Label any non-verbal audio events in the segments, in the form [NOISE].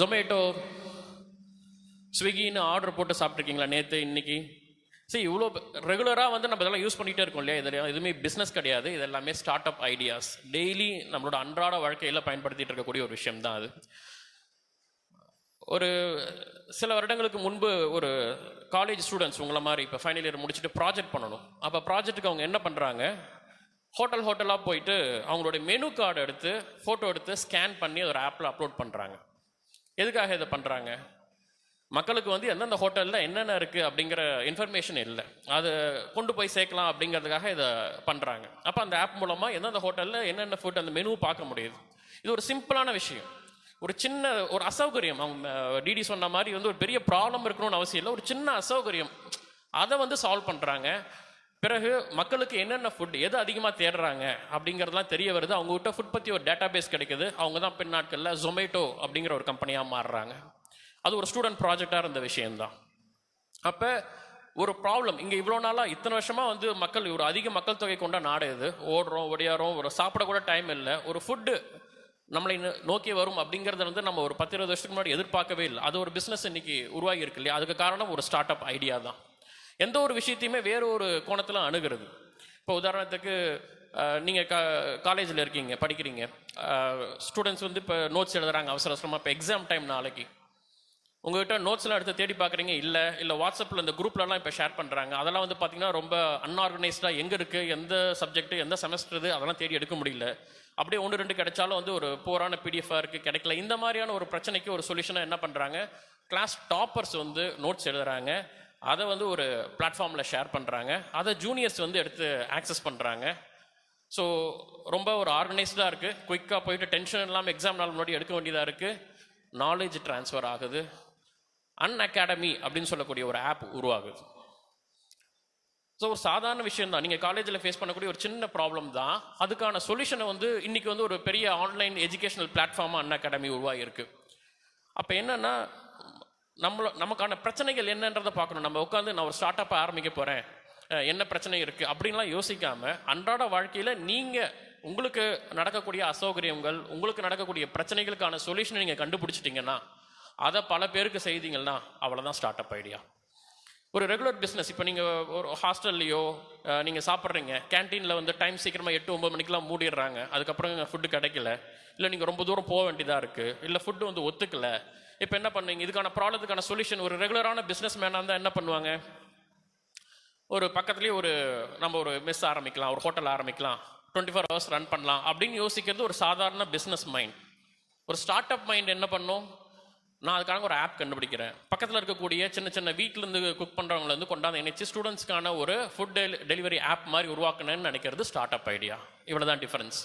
Zomato ஸ்விக்கின்னு order போட்டு சாப்பிட்ருக்கீங்களா நேற்று இன்னைக்கு? சரி இவ்வளோ ரெகுலராக வந்து நம்ம இதெல்லாம் யூஸ் பண்ணிகிட்டே இருக்கோம் இல்லையா? இதில் எதுவுமே பிஸ்னஸ் கிடையாது. இது எல்லாமே ஸ்டார்ட் அப் ஐடியாஸ் டெய்லி நம்மளோட அன்றாட வாழ்க்கையில் பயன்படுத்திகிட்டு இருக்கக்கூடிய ஒரு விஷயம் தான் அது. ஒரு சில வருடங்களுக்கு முன்பு ஒரு காலேஜ் ஸ்டூடெண்ட்ஸ் உங்களை மாதிரி இப்போ ஃபைனல் இயர் முடிச்சுட்டு ப்ராஜெக்ட் பண்ணணும். அப்போ ப்ராஜெக்ட்டுக்கு அவங்க என்ன பண்ணுறாங்க ஹோட்டல் ஹோட்டலாக போயிட்டு அவங்களோட மெனு கார்டு எடுத்து ஃபோட்டோ எடுத்து ஸ்கேன் பண்ணி ஒரு ஆப்பில் அப்லோட் பண்ணுறாங்க எதுக்காக இதை பண்ணுறாங்க மக்களுக்கு வந்து எந்தெந்த ஹோட்டலில் என்னென்ன இருக்குது அப்படிங்கிற இன்ஃபர்மேஷன் இல்லை. அது கொண்டு போய் சேர்க்கலாம் அப்படிங்கிறதுக்காக இதை பண்ணுறாங்க அப்போ அந்த ஆப் மூலமாக எந்தெந்த ஹோட்டலில் என்னென்ன ஃபுட் அந்த மெனு பார்க்க முடியுது? இது ஒரு சிம்பிளான விஷயம். ஒரு சின்ன ஒரு அசௌகரியம். அவங்க டிடி சொன்ன மாதிரி வந்து ஒரு பெரிய ப்ராப்ளம் இருக்கணும்னு அவசியம் இல்லை. ஒரு சின்ன அசௌகரியம். அதை வந்து சால்வ் பண்ணுறாங்க பிறகு மக்களுக்கு என்னென்ன ஃபுட் எது அதிகமாக தேடுறாங்க அப்படிங்கிறதுலாம் தெரிய வருது. அவங்ககிட்ட ஃபுட் பற்றி ஒரு டேட்டா பேஸ் கிடைக்குது. அவங்க தான் பின் நாட்களில் ஜொமேட்டோ அப்படிங்கிற ஒரு கம்பெனியாக மாறுறாங்க. அது ஒரு ஸ்டூடெண்ட் ப்ராஜெக்டாக இருந்த விஷயம்தான். அப்போ ஒரு ப்ராப்ளம் இங்கே இவ்வளோ நாளாக இத்தனை வருஷமாக வந்து மக்கள் ஒரு அதிக மக்கள் தொகை கொண்ட நாடு இது. ஓடுறோம் ஒடியாரோம் ஒரு சாப்பிட கூட டைம் இல்லை. ஒரு ஃபுட்டு நம்மளை நோக்கி வரும் அப்படிங்கிறத வந்து நம்ம ஒரு பத்து இருபது வருஷத்துக்கு முன்னாடி எதிர்பார்க்கவே இல்லை. அது ஒரு பிஸ்னஸ் இன்னைக்கு உருவாகி இருக்கு இல்லையா? அதுக்கு காரணம் ஒரு ஸ்டார்ட் அப் ஐடியா தான். எந்த ஒரு விஷயத்தையுமே வேற ஒரு கோணத்தில் அணுகிறது. இப்போ உதாரணத்துக்கு நீங்கள் கா காலேஜில் இருக்கீங்க படிக்கிறீங்க. ஸ்டூடெண்ட்ஸ் வந்து இப்போ நோட்ஸ் எழுதுறாங்க அவசர அவசரமாக இப்போ எக்ஸாம் டைம் நாளைக்கு. உங்ககிட்ட நோட்ஸ்லாம் எடுத்து தேடி பார்க்குறீங்க இல்லை இல்லை வாட்ஸ்அப்பில் இந்த குரூப்லலாம் இப்போ ஷேர் பண்ணுறாங்க அதெல்லாம் வந்து பார்த்தீங்கன்னா ரொம்ப அன்ஆர்கனைஸ்டாக எங்கே இருக்குது எந்த சப்ஜெக்ட் எந்த செமஸ்டர் இது அதெல்லாம் தேடி எடுக்க முடியல. அப்படியே ஒன்று ரெண்டு கிடைச்சாலும் வந்து ஒரு போரான பிடிஎஃபாக இருக்குது கிடைக்கல. இந்த மாதிரியான ஒரு பிரச்சனைக்கு ஒரு சொல்யூஷனாக என்ன பண்ணுறாங்க கிளாஸ் டாப்பர்ஸ் வந்து நோட்ஸ் எழுதுறாங்க. அதை வந்து ஒரு பிளாட்ஃபார்மில் ஷேர் பண்ணுறாங்க அதை ஜூனியர்ஸ் வந்து எடுத்து ஆக்சஸ் பண்ணுறாங்க ஸோ ரொம்ப ஒரு ஆர்கனைஸ்டாக இருக்குது குயிக்காக போயிட்டு டென்ஷன் இல்லாமல் எக்ஸாம் நாள் முன்னாடி எடுக்க வேண்டியதாக இருக்குது நாலேஜ் ட்ரான்ஸ்ஃபர் ஆகுது. அன் அகாடமி அப்படின்னு சொல்லக்கூடிய ஒரு ஆப் உருவாகுது. ஸோ ஒரு சாதாரண விஷயம் தான் நீங்கள் காலேஜில் ஃபேஸ் பண்ணக்கூடிய ஒரு சின்ன ப்ராப்ளம் தான். அதுக்கான சொல்யூஷனை வந்து இன்றைக்கி வந்து ஒரு பெரிய ஆன்லைன் எஜுகேஷனல் பிளாட்ஃபார்மாக அன் அகாடமி உருவாகிருக்கு அப்போ என்னென்னா நம்மள நமக்கான பிரச்சனைகள் என்னன்றதை பார்க்கணும். நம்ம உட்காந்து நான் ஒரு ஸ்டார்ட் அப்பை ஆரம்பிக்க போகிறேன் என்ன பிரச்சனை இருக்குது அப்படின்லாம் யோசிக்காம அன்றாட வாழ்க்கையில் நீங்கள் உங்களுக்கு நடக்கக்கூடிய அசௌகரியங்கள் உங்களுக்கு நடக்கக்கூடிய பிரச்சனைகளுக்கான சொல்யூஷனை நீங்கள் கண்டுபிடிச்சிட்டிங்கன்னா அதை பல பேருக்கு செய்தீங்கன்னா அவ்வளோதான் ஸ்டார்ட் அப் ஐடியா ஒரு ரெகுலர் பிஸ்னஸ் இப்போ நீங்கள் ஒரு ஹாஸ்டல்லையோ நீங்கள் சாப்பிட்றீங்க கேன்டீனில் வந்து டைம் சீக்கிரமாக எட்டு ஒம்பது மணிக்கெலாம் மூடிடுறாங்க அதுக்கப்புறம் ஃபுட்டு கிடைக்கல இல்லை நீங்கள் ரொம்ப தூரம் போக வேண்டியதாக இருக்குது இல்லை ஃபுட்டு வந்து ஒத்துக்கலை இப்போ என்ன பண்ணுவீங்க? இதுக்கான ப்ராப்ளத்துக்கான சொல்யூஷன் ஒரு ரெகுலரான பிஸ்னஸ் மேனாக இருந்தால் என்ன பண்ணுவாங்க? ஒரு பக்கத்துலேயே ஒரு நம்ம ஒரு மெஸ் ஆரம்பிக்கலாம் ஒரு ஹோட்டல் ஆரம்பிக்கலாம் டுவெண்ட்டி ஃபோர் ஹவர்ஸ் ரன் பண்ணலாம் அப்படின்னு யோசிக்கிறது ஒரு சாதாரண பிஸ்னஸ் மைண்ட் ஒரு ஸ்டார்ட் அப் மைண்ட் என்ன பண்ணும்? நான் அதுக்காக ஒரு ஆப் கண்டுபிடிக்கிறேன். பக்கத்தில் இருக்கக்கூடிய சின்ன சின்ன வீட்டிலேருந்து குக் பண்ணுறவங்களந்து கொண்டாந்து இணைச்சு ஸ்டூடெண்ட்ஸ்க்கான ஒரு ஃபுட் டெலிவரி ஆப் மாதிரி உருவாக்கணும்னு நினைக்கிறது ஸ்டார்ட் அப் ஐடியா இவ்வளோ தான் டிஃப்ரென்ஸ்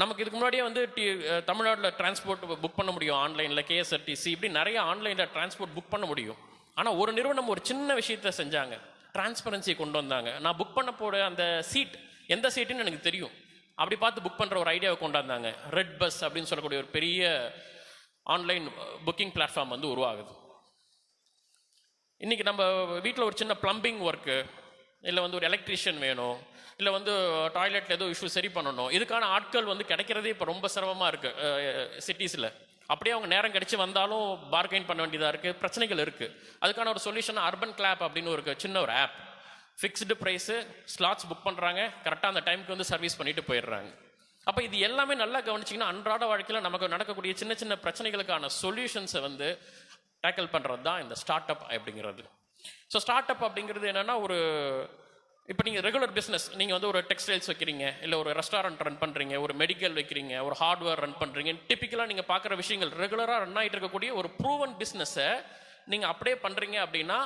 நமக்கு இதுக்கு முன்னாடியே வந்து டி தமிழ்நாட்டில் டிரான்ஸ்போர்ட் புக் பண்ண முடியும். ஆன்லைனில் கேஎஸ்ஆர்டிசி இப்படி நிறைய ஆன்லைனில் டிரான்ஸ்போர்ட் புக் பண்ண முடியும். ஆனால் ஒரு நிறுவனம் ஒரு சின்ன விஷயத்த செஞ்சாங்க. டிரான்ஸ்பரன்சி கொண்டு வந்தாங்க. நான் புக் பண்ண போட அந்த சீட் எந்த சீட்டுன்னு எனக்கு தெரியும். அப்படி பார்த்து புக் பண்ணுற ஒரு ஐடியாவை கொண்டாந்தாங்க ரெட் பஸ் அப்படின்னு சொல்லக்கூடிய ஒரு பெரிய ஆன்லைன் புக்கிங் பிளாட்ஃபார்ம் வந்து உருவாகுது. இன்றைக்கி நம்ம வீட்டில் ஒரு சின்ன ப்ளம்பிங் ஒர்க்கு இல்லை வந்து ஒரு எலக்ட்ரீஷியன் வேணும் இல்லை வந்து டாய்லெட்டில் ஏதோ இஷ்யூ சரி பண்ணணும். இதுக்கான ஆட்கள் வந்து கிடைக்கிறதே இப்போ ரொம்ப சிரமமாக இருக்குது சிட்டிஸில் அப்படியே அவங்க நேரம் கிடைச்சி வந்தாலும் பார்கெயின் பண்ண வேண்டியதாக இருக்குது பிரச்சனைகள் இருக்குது அதுக்கான ஒரு சொல்யூஷன் அர்பன் கிளாப் அப்படின்னு ஒரு சின்ன ஒரு app fixed price slots book பண்ணுறாங்க கரெக்டாக அந்த டைமுக்கு வந்து சர்வீஸ் பண்ணிட்டு போயிடுறாங்க. அப்போ இது எல்லாமே நல்லா கவனிச்சிங்கன்னா அன்றாட வாழ்க்கையில் நமக்கு நடக்கக்கூடிய சின்ன சின்ன பிரச்சனைகளுக்கான சொல்யூஷன்ஸை வந்து டேக்கிள் பண்ணுறது தான் இந்த ஸ்டார்ட் அப் அப்படிங்கிறது. ஸோ ஸ்டார்ட் அப் அப்படிங்கிறது என்னென்னா ஒரு இப்போ நீங்கள் ரெகுலர் பிஸ்னஸ் நீங்கள் வந்து ஒரு டெக்ஸ்டைல்ஸ் வைக்கிறீங்க இல்லை ஒரு ரெஸ்டாரண்ட் ரன் பண்ணுறீங்க ஒரு மெடிக்கல் வைக்கிறீங்க ஒரு ஹார்ட்வேர் ரன் பண்ணுறீங்க டிப்பிக்கலாக நீங்கள் பார்க்குற விஷயங்கள் ரெகுலராக ரன் ஆகிட்டு இருக்கக்கூடிய ஒரு ப்ரூவன் பிஸ்னஸை நீங்கள் அப்படியே பண்ணுறீங்க அப்படின்னா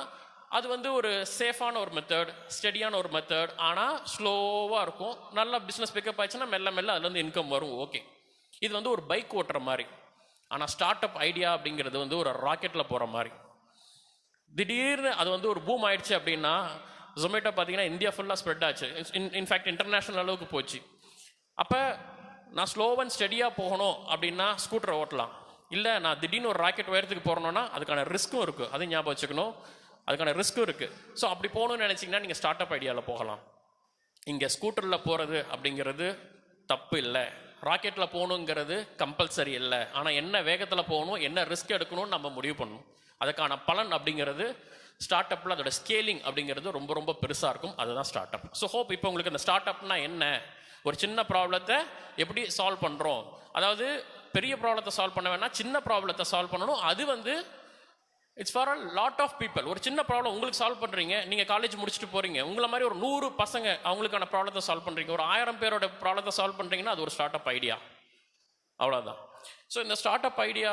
அது வந்து ஒரு சேஃபான ஒரு மெத்தட் ஸ்டெடியான ஒரு மெத்தட் ஆனால் ஸ்லோவாக இருக்கும். நல்லா பிஸ்னஸ் பிக்கப் ஆச்சுன்னா மெல்ல மெல்ல அதுலேருந்து இன்கம் வரும் ஓகே இது வந்து ஒரு பைக் ஓட்டுற மாதிரி. ஆனால் ஸ்டார்ட் அப் ஐடியா அப்படிங்கிறது வந்து ஒரு ராக்கெட்டில் போகிற மாதிரி. திடீர்னு அது வந்து ஒரு பூம் ஆயிடுச்சு அப்படின்னா ஜொமேட்டோ பார்த்தீங்கன்னா இந்தியா ஃபுல்லாக ஸ்ப்ரெட் ஆச்சு. இன் இன்ஃபேக்ட் இன்டர்நேஷ்னல் அளவுக்கு போச்சு. அப்போ நான் ஸ்லோ அண்ட் ஸ்டெடியாக போகணும் அப்படின்னா ஸ்கூட்டரை ஓட்டலாம். இல்லை நான் திடீர்னு ஒரு ராக்கெட் உயரத்துக்கு போகிறோன்னா அதுக்கான ரிஸ்க்கும் இருக்குது அதையும் ஞாபகம் வச்சுக்கணும். அதுக்கான ரிஸ்க்கும் இருக்குது ஸோ அப்படி போகணும்னு நினச்சிங்கன்னா நீங்கள் ஸ்டார்ட் அப் ஐடியாவில் போகலாம். இங்கே ஸ்கூட்டரில் போகிறது அப்படிங்கிறது தப்பு இல்லை. ராக்கெட்டில் போகணுங்கிறது கம்பல்சரி இல்லை. ஆனால் என்ன வேகத்தில் போகணும் என்ன ரிஸ்க் எடுக்கணும்னு நம்ம முடிவு பண்ணணும். அதுக்கான பலன் அப்படிங்கிறது ஸ்டார்ட் அப்பில் அதோட ஸ்கேலிங் அப்படிங்கிறது ரொம்ப ரொம்ப பெருசாக இருக்கும். அதுதான் ஸ்டார்ட் அப் ஸோ ஹோப் இப்போ உங்களுக்கு இந்த ஸ்டார்ட் அப்னா என்ன? ஒரு சின்ன ப்ராப்ளத்தை எப்படி சால்வ் பண்ணுறோம் அதாவது பெரிய ப்ராப்ளத்தை சால்வ் பண்ண வேணாம் சின்ன ப்ராப்ளத்தை சால்வ் பண்ணணும். அது வந்து it's for a lot of people ஒரு சின்ன ப்ராப்ளம் உங்களுக்கு சால்வ் பண்ணுறீங்க நீங்கள் காலேஜ் முடிச்சுட்டு போகிறீங்க உங்களை மாதிரி ஒரு நூறு பசங்க அவங்களுக்கான ப்ராப்ளத்தை சால்வ் பண்ணுறீங்க ஒரு ஆயிரம் பேரோட ப்ராப்ளத்தை சால்வ் பண்ணுறீங்கன்னா அது ஒரு ஸ்டார்ட் அப் ஐடியா அவ்வளோதான் ஸோ இந்த ஸ்டார்ட் அப் ஐடியா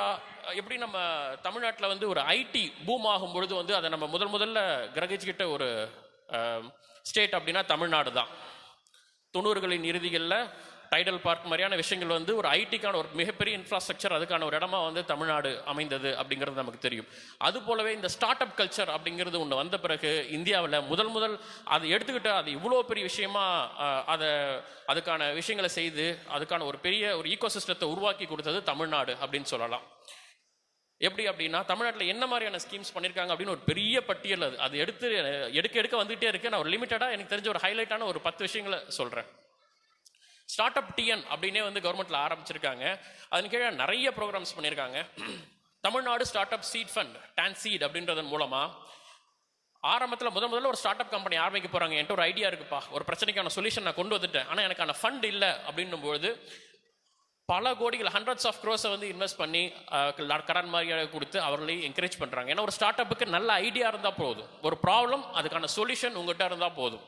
எப்படி நம்ம தமிழ்நாட்டில் வந்து ஒரு ஐடி பூம் ஆகும் பொழுது வந்து அதை நம்ம முதல் முதல்ல கிரகிச்சுக்கிட்ட ஒரு ஸ்டேட் அப்படின்னா தமிழ்நாடு தான் தொண்ணூறுகளின் இறுதிகளில் டைடல் பார்க் மாதிரியான விஷயங்கள் வந்து ஒரு ஐடிக்கான ஒரு மிகப்பெரிய இன்ஃப்ராஸ்ட்ரக்சர் அதுக்கான ஒரு இடமா வந்து தமிழ்நாடு அமைந்தது அப்படிங்கிறது நமக்கு தெரியும். அது போலவே இந்த ஸ்டார்ட் அப் கல்ச்சர் அப்படிங்கிறது ஒன்று வந்த பிறகு இந்தியாவில் முதல் முதல் அதை எடுத்துக்கிட்டு அது இவ்வளோ பெரிய விஷயமா அதை அதுக்கான விஷயங்களை செய்து அதுக்கான ஒரு பெரிய ஒரு ஈகோ சிஸ்டத்தை உருவாக்கி கொடுத்தது தமிழ்நாடு அப்படின்னு சொல்லலாம். எப்படி அப்படின்னா தமிழ்நாட்டில் என்ன மாதிரியான ஸ்கீம்ஸ் பண்ணியிருக்காங்க அப்படின்னு ஒரு பெரிய பட்டியல் அது. அது எடுத்து எடுக்க எடுக்க வந்துகிட்டே இருக்கு. நான் ஒரு லிமிட்டடாக எனக்கு தெரிஞ்ச ஒரு ஹைலைட்டான ஒரு பத்து விஷயங்களை சொல்கிறேன் ஸ்டார்ட் அப் டிஎன் அப்படின்னே வந்து கவர்மெண்ட்ல ஆரம்பிச்சிருக்காங்க. அதன் கீழே நிறைய ப்ரோக்ராம்ஸ் பண்ணியிருக்காங்க. Tamil Nadu startup seed fund TANSEED அப்படின்றதன் மூலமா ஆரம்பத்தில் முதல் முதல்ல ஒரு ஸ்டார்ட் அப் கம்பெனி ஆரம்பிக்க போறாங்க. என்கிட்ட ஒரு ஐடியா இருக்குப்பா. ஒரு பிரச்சனைக்கான சொல்யூஷன் நான் கொண்டு வந்துட்டேன். ஆனால் எனக்கான ஃபண்ட் இல்லை அப்படின்னும் பொழுது பல கோடிகள் ஹண்ட்ரட்ஸ் ஆஃப் க்ரோஸை வந்து இன்வெஸ்ட் பண்ணி கடன் மாதிரியாக கொடுத்து அவர்களையும் என்கரேஜ் பண்ணுறாங்க ஏன்னா ஒரு ஸ்டார்ட் அப்புக்கு நல்ல ஐடியா இருந்தால் போதும். ஒரு ப்ராப்ளம் அதுக்கான சொல்யூஷன் உங்கள்கிட்ட இருந்தால் போதும்.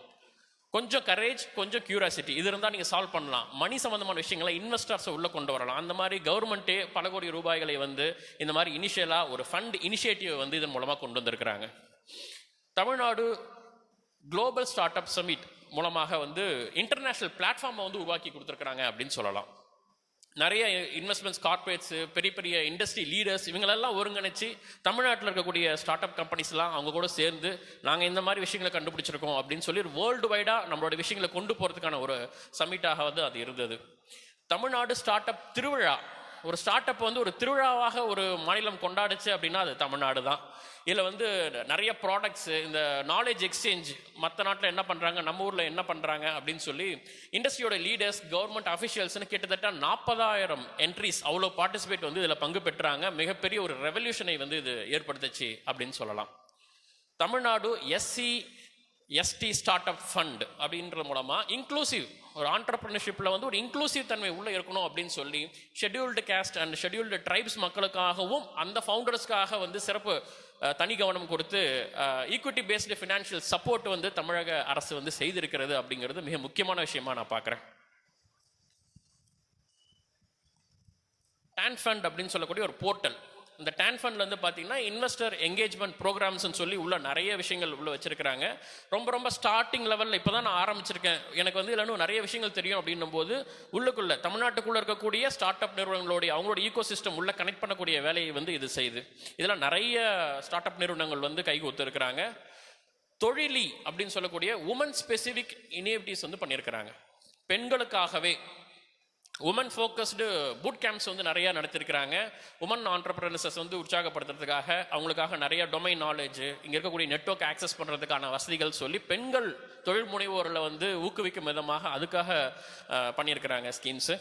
கொஞ்சம் கரேஜ் கொஞ்சம் கியூரியாசிட்டி இது இருந்தால் நீங்கள் சால்வ் பண்ணலாம். மணி சம்மந்தமான விஷயங்களை இன்வெஸ்டர்ஸை உள்ளே கொண்டு வரலாம். அந்த மாதிரி கவர்மெண்ட்டே பல கோடி ரூபாய்களை வந்து இந்த மாதிரி இனிஷியலாக ஒரு ஃபண்ட் இனிஷியேட்டிவ் வந்து இதன் மூலமாக கொண்டு வந்திருக்கிறாங்க. Tamil Nadu global start up summit மூலமாக வந்து இன்டர்நேஷ்னல் பிளாட்ஃபார்மை வந்து உருவாக்கி கொடுத்துருக்குறாங்க அப்படின்னு சொல்லலாம். நிறைய இன்வெஸ்ட்மெண்ட்ஸ் கார்ப்பரேட்ஸு பெரிய பெரிய இண்டஸ்ட்ரி லீடர்ஸ் இவங்களெல்லாம் ஒருங்கிணைச்சு தமிழ்நாட்டில் இருக்கக்கூடிய ஸ்டார்ட் அப் கம்பெனிஸ்லாம் அவங்க கூட சேர்ந்து நாங்கள் இந்த மாதிரி விஷயங்களை கண்டுபிடிச்சிருக்கோம் அப்படின்னு சொல்லி வேர்ல்டு வைடாக நம்மளோட விஷயங்களை கொண்டு போகிறதுக்கான ஒரு சமிட்டாக வந்து அது இருந்தது. தமிழ்நாடு ஸ்டார்ட் அப் திருவிழா ஒரு ஸ்டார்ட் அப் வந்து ஒரு திருவிழாவாக ஒரு மாநிலம் கொண்டாடுச்சு அப்படின்னா அது தமிழ்நாடு தான். இதில் வந்து நிறைய ப்ராடக்ட்ஸ் இந்த நாலேஜ் எக்ஸ்சேஞ்ச் மற்ற நாட்டில் என்ன பண்ணுறாங்க நம்ம ஊரில் என்ன பண்ணுறாங்க அப்படின்னு சொல்லி இண்டஸ்ட்ரியோட லீடர்ஸ் கவர்மெண்ட் அஃபிஷியல்ஸ்னு கிட்டத்தட்ட நாற்பதாயிரம் என்ட்ரிஸ் அவ்வளோ பார்ட்டிசிபேட் வந்து இதில் பங்கு பெற்றாங்க. மிகப்பெரிய ஒரு ரெவல்யூஷனை வந்து இது ஏற்படுத்துச்சு அப்படின்னு சொல்லலாம். Tamil Nadu SC ST startup fund அப்படின்ற மூலமாக இன்க்ளூசிவ் ஒரு ஆண்டர்பிரினர்ஷிப்பில் வந்து ஒரு இன்க்ளூசிவ் தன்மை உள்ளே இருக்கணும் அப்படின்னு சொல்லி scheduled caste and scheduled tribes மக்களுக்காகவும் அந்த ஃபவுண்டர்ஸ்க்காக வந்து சிறப்பு தனி கவனம் கொடுத்து ஈக்விட்டி பேஸ்டு ஃபினான்ஷியல் சப்போர்ட் வந்து தமிழக அரசு வந்து செய்திருக்கிறது அப்படிங்கிறது மிக முக்கியமான விஷயமா நான் பார்க்குறேன். டான் ஃபண்ட் அப்படின்னு சொல்லக்கூடிய ஒரு போர்ட்டல் இந்த டேன் ஃபண்ட்ல வந்து பார்த்தீங்கன்னா இன்வெஸ்டர் என்கேஜ்மெண்ட் ப்ரோக்ராம்ஸ்னு சொல்லி உள்ள நிறைய விஷயங்கள் உள்ள வச்சிருக்கிறாங்க. ரொம்ப ரொம்ப ஸ்டார்டிங் லெவலில் இப்போ தான் நான் ஆரம்பிச்சிருக்கேன். எனக்கு வந்து இல்லைன்னு இன்னும் நிறைய விஷயங்கள் தெரியும் அப்படின்னும் போது உள்ளுக்குள்ள தமிழ்நாட்டுக்குள்ள இருக்கக்கூடிய ஸ்டார்ட் அப் நிறுவனங்களுடைய அவங்களோட ஈகோ சிஸ்டம் உள்ள கனெக்ட் பண்ணக்கூடிய வேலையை வந்து இது செய்யுது. இதில் நிறைய ஸ்டார்ட் அப் நிறுவனங்கள் வந்து கைகோத்து இருக்கிறாங்க தொழிலி அப்படின்னு சொல்லக்கூடிய உமன் ஸ்பெசிஃபிக் இனிவிட்டிஸ் வந்து பண்ணியிருக்கிறாங்க. பெண்களுக்காகவே உமன் ஃபோக்கஸ்டு பூட் கேம்ப்ஸ் வந்து நிறைய நடத்திருக்கிறாங்க. உமன் ஆண்டர்பிரனர்ஸஸ் வந்து உற்சாகப்படுத்துறதுக்காக அவங்களுக்காக நிறைய டொமைன் நாலேஜ் இங்கே இருக்கக்கூடிய நெட்வொர்க் ஆக்சஸ் பண்ணுறதுக்கான வசதிகள் சொல்லி பெண்கள் தொழில் முனைவோரில் வந்து ஊக்குவிக்கும் விதமாக அதுக்காக பண்ணியிருக்கிறாங்க ஸ்கீம்ஸு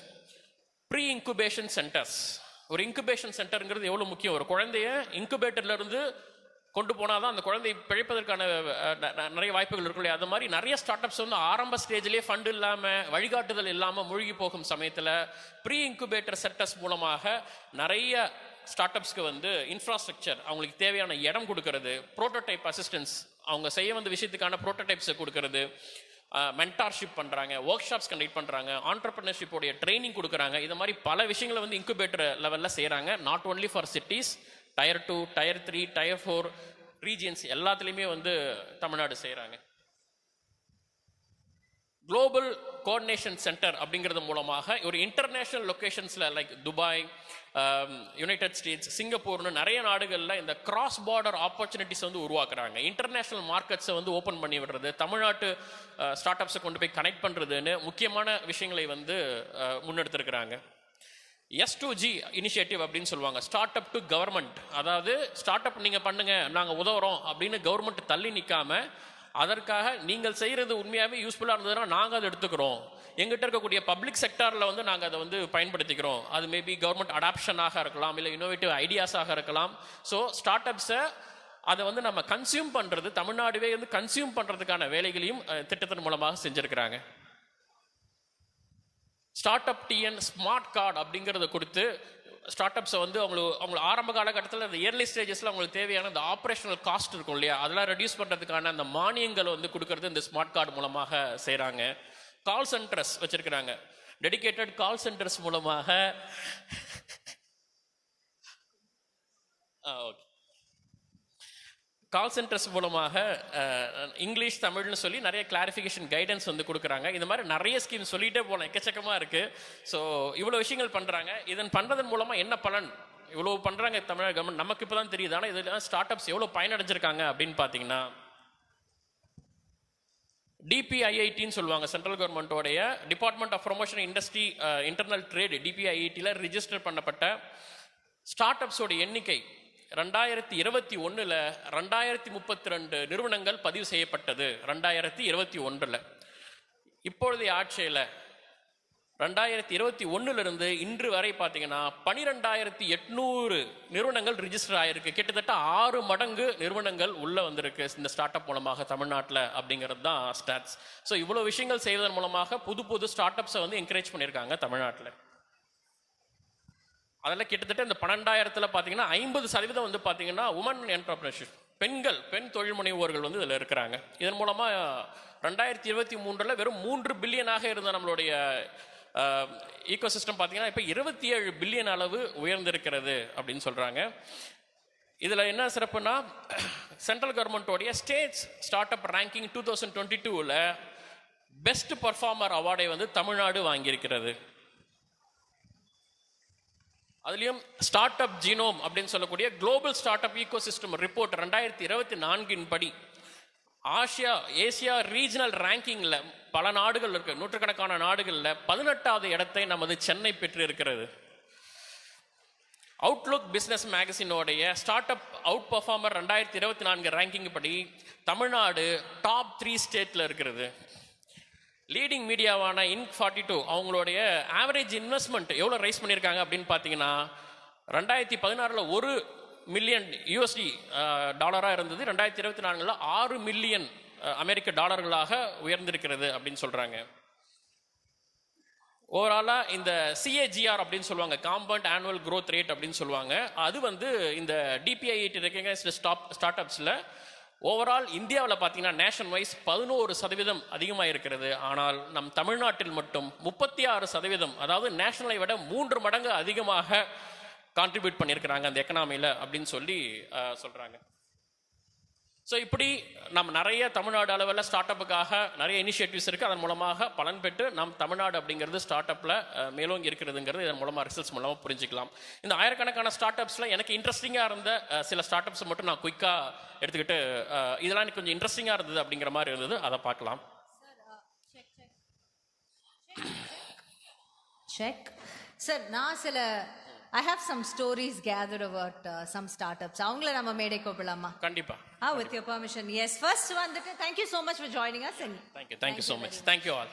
ப்ரீ இன்குபேஷன் சென்டர்ஸ் ஒரு இன்குபேஷன் சென்டருங்கிறது எவ்வளோ முக்கியம்? ஒரு குழந்தைய இன்குபேட்டர்லேருந்து கொண்டு போனால் தான் அந்த குழந்தை பிழைப்பதற்கான நிறைய வாய்ப்புகள் இருக்கும் இல்லையா? அது மாதிரி நிறைய ஸ்டார்ட் அப்ஸ் வந்து ஆரம்ப ஸ்டேஜ்லேயே ஃபண்ட் இல்லாமல் வழிகாட்டுதல் இல்லாமல் மூழ்கி போகும் சமயத்தில் ப்ரீ இன்குபேட்டர் செட்டஸ் மூலமாக நிறைய ஸ்டார்ட் அப்ஸ்க்கு வந்து இன்ஃப்ராஸ்ட்ரக்சர் அவங்களுக்கு தேவையான இடம் கொடுக்கறது ப்ரோட்டோடைப் அசிஸ்டன்ஸ் அவங்க செய்ய வந்த விஷயத்துக்கான ப்ரோட்டோடைப்ஸை கொடுக்கறது மென்டார்ஷிப் பண்ணுறாங்க ஒர்க் ஷாப்ஸ் கண்டக்ட் பண்ணுறாங்க ஆண்டர்பிரினர்ஷிப்போடைய ட்ரைனிங் கொடுக்குறாங்க. இது மாதிரி பல விஷயங்களை வந்து இன்குபேட்டர் லெவலில் செய்கிறாங்க not only for cities tier two tier three tier four regions எல்லாத்துலேயுமே வந்து தமிழ்நாடு செய்கிறாங்க குளோபல் கோஆர்டினேஷன் சென்டர் அப்படிங்கிறது மூலமாக ஒரு இன்டர்நேஷ்னல் லொக்கேஷன்ஸில் like Dubai um, United States சிங்கப்பூர்னு நிறைய நாடுகளில் இந்த கிராஸ் பார்டர் ஆப்பர்ச்சுனிட்டிஸ் வந்து உருவாக்குறாங்க. இன்டர்நேஷ்னல் மார்க்கெட்ஸை வந்து ஓப்பன் பண்ணி விடுறது தமிழ்நாட்டு uh, ஸ்டார்ட் அப்ஸை கொண்டு போய் கனெக்ட் பண்ணுறதுன்னு முக்கியமான விஷயங்களை வந்து uh, முன்னெடுத்திருக்கிறாங்க. எஸ் டு ஜி இனிஷியேட்டிவ் அப்படின்னு சொல்லுவாங்க. ஸ்டார்ட் அப் டு கவர்மெண்ட் அதாவது ஸ்டார்ட் அப் நீங்கள் பண்ணுங்க நாங்கள் உதவுறோம் அப்படின்னு கவர்மெண்ட் தள்ளி நிற்காம அதற்காக நீங்கள் செய்கிறது உண்மையாகவே யூஸ்ஃபுல்லாக இருந்ததுன்னா நாங்கள் அதை எடுத்துக்கிறோம். எங்கிட்ட இருக்கக்கூடிய பப்ளிக் செக்டாரில் வந்து நாங்கள் அதை வந்து பயன்படுத்திக்கிறோம். அது மேபி கவர்மெண்ட் அடாப்ஷனாக இருக்கலாம் இல்லை இன்னோவேட்டிவ் ஐடியாஸாக இருக்கலாம். ஸோ ஸ்டார்ட் அப்ஸை அதை வந்து நம்ம கன்சியூம் பண்ணுறது தமிழ்நாடுவே வந்து கன்சியூம் பண்ணுறதுக்கான வேலைகளையும் திட்டத்தின் மூலமாக செஞ்சுருக்கிறாங்க. Startup TN smart card அப்படிங்கிறத கொடுத்து ஸ்டார்ட் அப்ஸை வந்து அவங்களுக்கு அவங்களுக்கு ஆரம்ப காலகட்டத்தில் அந்த இயர்லி ஸ்டேஜஸில் அவங்களுக்கு தேவையான அந்த ஆப்ரேஷனல் காஸ்ட் இருக்கும் இல்லையா? அதெல்லாம் ரெடியூஸ் பண்ணுறதுக்கான அந்த மானியங்களை வந்து கொடுக்கறது இந்த ஸ்மார்ட் கார்டு மூலமாக செய்கிறாங்க கால் சென்டர்ஸ் வச்சுருக்கிறாங்க. டெடிகேட்டட் கால் சென்டர்ஸ் மூலமாக [LAUGHS] ஓகே கால் சென்டர்ஸ் மூலமாக இங்கிலீஷ் தமிழ்னு சொல்லி நிறைய கிளாரிஃபிகேஷன் கைடன்ஸ் வந்து கொடுக்குறாங்க. இந்த மாதிரி நிறைய ஸ்கீம் சொல்லிகிட்டே போனோம் எக்கச்சக்கமாக இருக்குது ஸோ இவ்வளோ விஷயங்கள் பண்ணுறாங்க இதன் பண்ணுறதன் மூலமாக என்ன பலன்? இவ்வளோ பண்ணுறாங்க தமிழக கவர்மெண்ட் நமக்கு இப்போ தான் தெரியுது. ஆனால் இதில் ஸ்டார்ட் அப்ஸ் எவ்வளோ பயனடைஞ்சிருக்காங்க அப்படின்னு பார்த்தீங்கன்னா டிபிஐஐடின்னு சொல்லுவாங்க central கவர்மெண்ட்டோடைய department of promotion industry internal trade டிபிஐஐடியில் register பண்ணப்பட்ட ஸ்டார்ட் அப்ஸோட எண்ணிக்கை ரெண்டாயிரத்தி இருபத்தி ஒன்றில் ரெண்டாயிரத்தி முப்பத்தி ரெண்டு நிறுவனங்கள் பதிவு செய்யப்பட்டது. ரெண்டாயிரத்தி இருபத்தி ஒன்றில் இப்பொழுதைய ஆட்சியில் ரெண்டாயிரத்தி இருபத்தி ஒன்றுலேருந்து இன்று வரை பார்த்தீங்கன்னா பனிரெண்டாயிரத்தி எட்நூறு நிறுவனங்கள் ரிஜிஸ்டர் ஆகிருக்கு கிட்டத்தட்ட ஆறு மடங்கு நிறுவனங்கள் உள்ளே வந்திருக்கு இந்த ஸ்டார்ட் அப் மூலமாக தமிழ்நாட்டில் அப்படிங்கிறது தான் ஸ்டாட்ஸ் ஸோ இவ்வளோ விஷயங்கள் செய்வதன் மூலமாக புது புது ஸ்டார்ட் அப்ஸை வந்து என்கரேஜ் பண்ணியிருக்காங்க தமிழ்நாட்டில். அதில் கிட்டத்தட்ட இந்த பன்னெண்டாயிரத்தில் பார்த்தீங்கன்னா ஐம்பது சதவீதம் வந்து பார்த்தீங்கன்னா உமன் என்டர்பிரினர்ஷிப் பெண்கள் பெண் தொழில் முனைவோர்கள் வந்து இதில் இருக்கிறாங்க. இதன் மூலமாக ரெண்டாயிரத்தி இருபத்தி மூன்றில் வெறும் மூன்று பில்லியனாக இருந்த நம்மளுடைய ஈகோ சிஸ்டம் பார்த்தீங்கன்னா இப்போ இருபத்தி ஏழு பில்லியன் அளவு உயர்ந்திருக்கிறது அப்படின்னு சொல்கிறாங்க இதில் என்ன சிறப்புனா central கவர்மெண்ட்டோடைய states startup ranking two thousand twenty டூவில் பெஸ்ட் பர்ஃபார்மர் அவார்டை வந்து தமிழ்நாடு வாங்கியிருக்கிறது. அதுலேயும் ஸ்டார்ட் அப் ஜீனோம் அப்படின்னு சொல்லக்கூடிய global start up ecosystem report ரெண்டாயிரத்தி இருபத்தி நான்கின் படி ஆசியா ஏசியா ரீஜனல் ரேங்கிங்கில் பல நாடுகள் இருக்கு. நூற்றுக்கணக்கான நாடுகளில் பதினெட்டாவது இடத்தை நமது சென்னை பெற்று இருக்கிறது அவுட்லுக் பிஸ்னஸ் மேகசினோடைய ஸ்டார்ட் அப் அவுட் பர்ஃபார்மர் ரெண்டாயிரத்தி இருபத்தி நான்கு ரேங்கிங் படி தமிழ்நாடு டாப் த்ரீ ஸ்டேட்டில் இருக்கிறது. லீடிங் மீடியாவான இன்க் ஃபார்ட்டி டூ அவங்களுடைய ஆவரேஜ் இன்வெஸ்ட்மெண்ட் எவ்வளோ ரைஸ் பண்ணியிருக்காங்க அப்படின்னு பார்த்தீங்கன்னா ரெண்டாயிரத்தி பதினாறில் ஒரு மில்லியன் யூஎஸ்டி டாலராக இருந்தது. ரெண்டாயிரத்தி இருபத்தி நான்கில் ஆறு மில்லியன் அமெரிக்க டாலர்களாக உயர்ந்திருக்கிறது அப்படின்னு சொல்கிறாங்க ஓவராலாக இந்த சிஏஜிஆர் அப்படின்னு சொல்லுவாங்க காம்பவுண்ட் ஆனுவல் க்ரோத் ரேட் அப்படின்னு சொல்லுவாங்க. அது வந்து இந்த டிபிஐடி ரெக்கக்னைஸ்டு ஸ்டாப் ஸ்டார்ட் அப்ஸில் ஓவரால் இந்தியாவில் பார்த்தீங்கன்னா நேஷன் வைஸ் பதினோரு சதவீதம் அதிகமாக இருக்கிறது ஆனால் நம் தமிழ்நாட்டில் மட்டும் முப்பத்தி ஆறு சதவீதம் அதாவது நேஷனலை விட மூன்று மடங்கு அதிகமாக கான்ட்ரிபியூட் பண்ணியிருக்கிறாங்க அந்த எக்கனாமியில் அப்படின்னு சொல்லி சொல்கிறாங்க ஸோ இப்படி நம்ம நிறைய தமிழ்நாடு அளவில் ஸ்டார்ட் அப்புக்காக நிறைய இனிஷியேட்டிவ்ஸ் இருக்குது அதன் மூலமாக பலன் பெற்று நம் தமிழ்நாடு அப்படிங்கிறது ஸ்டார்ட் அப்பில் மேலோங்கி இருக்கிறதுங்கிறது இதன் மூலமாக ரிசல்ட்ஸ் மூலமாக புரிஞ்சுக்கலாம். இந்த ஆயிரக்கணக்கான ஸ்டார்ட் அப்ஸில் எனக்கு இன்ட்ரெஸ்டிங்காக இருந்த சில ஸ்டார்ட் அப்ஸ் மட்டும் நான் குயிக்காக எடுத்துக்கிட்டு இதெல்லாம் எனக்கு கொஞ்சம் இன்ட்ரெஸ்டிங்காக இருந்தது அப்படிங்கிற மாதிரி இருந்தது. அதை பார்க்கலாம். செக் சார் நான் சில I have some stories gathered about some start ups அவங்கள நம்ம மேடை கூப்பிடலாமா கண்டிப்பாக ah with your permission yes first வந்துட்டு thank you so much for joining us and thank you thank you so much thank you all